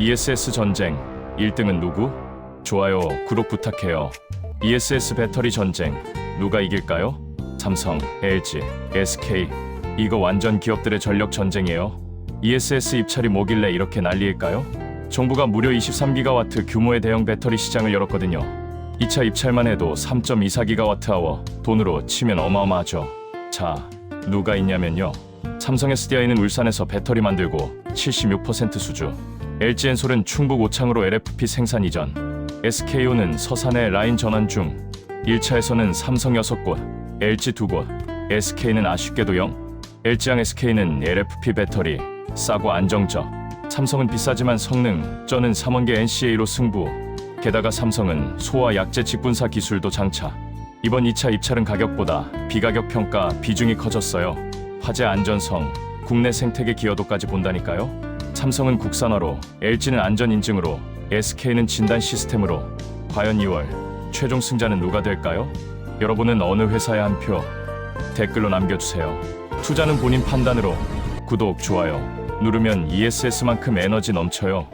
ESS 전쟁 1등은 누구? 좋아요, 구독 부탁해요. ESS 배터리 전쟁 누가 이길까요? 삼성, LG, SK 이거 완전 기업들의 전력 전쟁이에요. ESS 입찰이 뭐길래 이렇게 난리일까요? 정부가 무려 23기가와트 규모의 대형 배터리 시장을 열었거든요. 2차 입찰만 해도 3.24기가와트아워 돈으로 치면 어마어마하죠. 자, 누가 있냐면요. 삼성 SDI는 울산에서 배터리 만들고 76% 수주. LG엔솔은 충북 오창으로 LFP 생산 이전. SKO는 서산에 라인 전환 중. 1차에서는 삼성 6곳, LG 2곳, SK는 아쉽게도 0. LG랑 SK는 LFP 배터리, 싸고 안정적. 삼성은 비싸지만 성능, 쩌는 3원계 NCA로 승부. 게다가 삼성은 소와 약재 직분사 기술도 장착. 이번 2차 입찰은 가격보다 비가격 평가 비중이 커졌어요. 화재 안전성, 국내 생태계 기여도까지 본다니까요. 삼성은 국산화로, LG는 안전 인증으로, SK는 진단 시스템으로. 과연 2월 최종 승자는 누가 될까요? 여러분은 어느 회사에 한 표? 댓글로 남겨주세요. 투자는 본인 판단으로 구독, 좋아요 누르면 ESS만큼 에너지 넘쳐요.